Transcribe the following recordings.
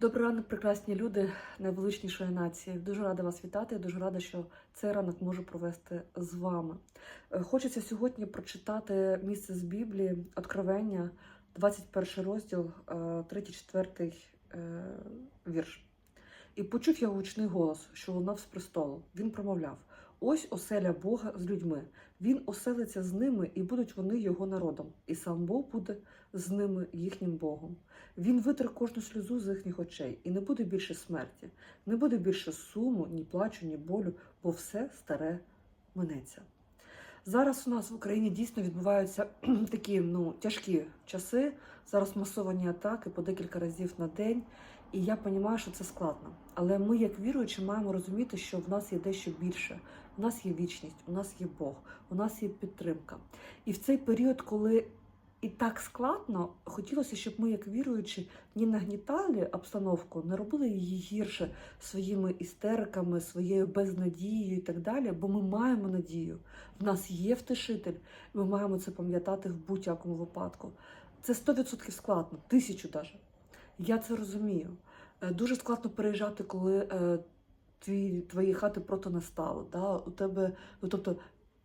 Добрий ранок, прекрасні люди найвеличнішої нації. Дуже рада вас вітати. Дуже рада, що цей ранок можу провести з вами. Е, Хочеться сьогодні прочитати місце з Біблії, Откровення, 21 розділ, 3-4 вірш. І почув я гучний голос, що лунав з престолу. Він промовляв: Ось оселя Бога з людьми. Він оселиться з ними, і будуть вони його народом, і сам Бог буде з ними їхнім Богом. Він витре кожну сльозу з їхніх очей, і не буде більше смерті, не буде більше суму, ні плачу, ні болю, бо все старе минеться. Зараз у нас в Україні дійсно відбуваються такі ну, тяжкі часи. Зараз масовані атаки по декілька разів на день. І я розумію, що це складно. Але ми, як віруючі, маємо розуміти, що в нас є дещо більше. У нас є вічність, у нас є Бог, у нас є підтримка. І в цей період, коли і так складно, хотілося, щоб ми, як віруючі, не нагнітали обстановку, не робили її гірше своїми істериками, своєю безнадією і так далі. Бо ми маємо надію. В нас є втишитель, ми маємо це пам'ятати в будь-якому випадку. Це 100% складно, тисячу навіть. Я це розумію. Е, Дуже складно переїжджати, коли е, твій, твої хати просто не стало. Да? У тебе, ну, тобто,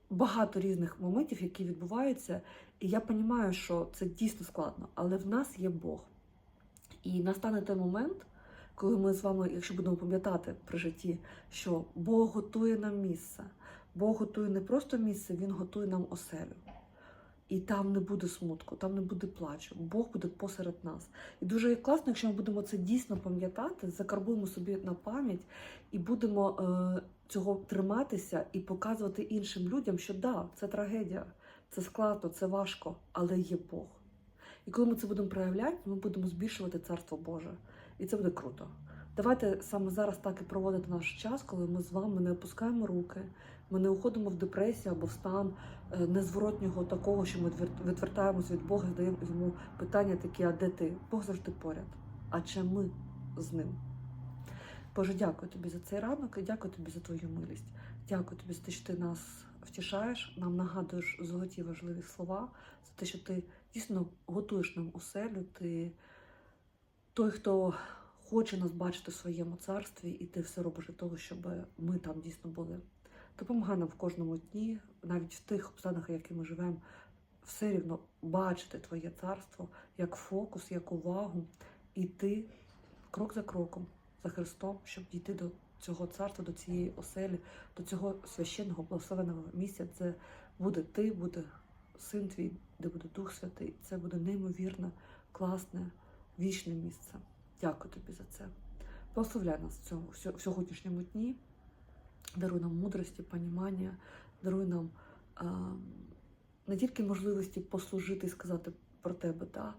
багато різних моментів, які відбуваються, і я розумію, що це дійсно складно, але в нас є Бог. І настане той момент, коли ми з вами, якщо будемо пам'ятати при житті, що Бог готує нам місце. Бог готує не просто місце, Він готує нам оселю. І там не буде смутку, там не буде плачу. Бог буде посеред нас. І дуже класно, якщо ми будемо це дійсно пам'ятати, закарбуємо собі на пам'ять і будемо е, цього триматися і показувати іншим людям, що да, це трагедія, це складно, це важко, але є Бог. І коли ми це будемо проявляти, ми будемо збільшувати царство Боже. І це буде круто. Давайте саме зараз так і проводити наш час, коли ми з вами не опускаємо руки, ми не уходимо в депресію або в стан е, незворотнього такого, що ми відвертаємось від Бога і задаємо йому питання такі, а де ти? Бог завжди поряд. А чи ми з ним? Боже, дякую тобі за цей ранок і дякую тобі за твою милість. Дякую тобі за те, що ти нас втішаєш, нам нагадуєш золоті важливі слова, за те, що ти дійсно готуєш нам оселю. Ти той, хто хоче нас бачити в своєму царстві, і ти все робиш для того, щоб ми там дійсно були. Допомагай нам в кожному дні, навіть в тих обставинах, які ми живемо, все рівно бачити Твоє царство як фокус, як увагу, іти крок за кроком за Христом, щоб дійти до цього царства, до цієї оселі, до цього священного благословеного місця, де буде ти, буде син твій, де буде Дух Святий. Це буде неймовірно класне, вічне місце. Дякую тобі за це. Благословляй нас в цьому в сьогоднішньому дні. Даруй нам мудрості, понімання, даруй нам а, не тільки можливості послужити і сказати про тебе, да,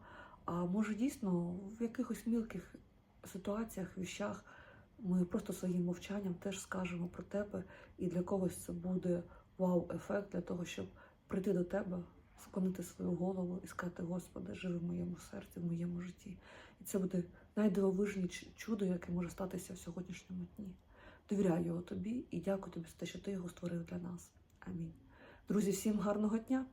а може дійсно в якихось мілких ситуаціях, віщах ми просто своїм мовчанням теж скажемо про тебе, і для когось це буде вау-ефект для того, щоб прийти до тебе, склонити свою голову і сказати, Господи, живи в моєму серці, в моєму житті. І це буде найдивовижніше чудо, яке може статися в сьогоднішньому дні. Довіряю його тобі і дякую тобі за те, що ти його створив для нас. Амінь. Друзі, всім гарного дня!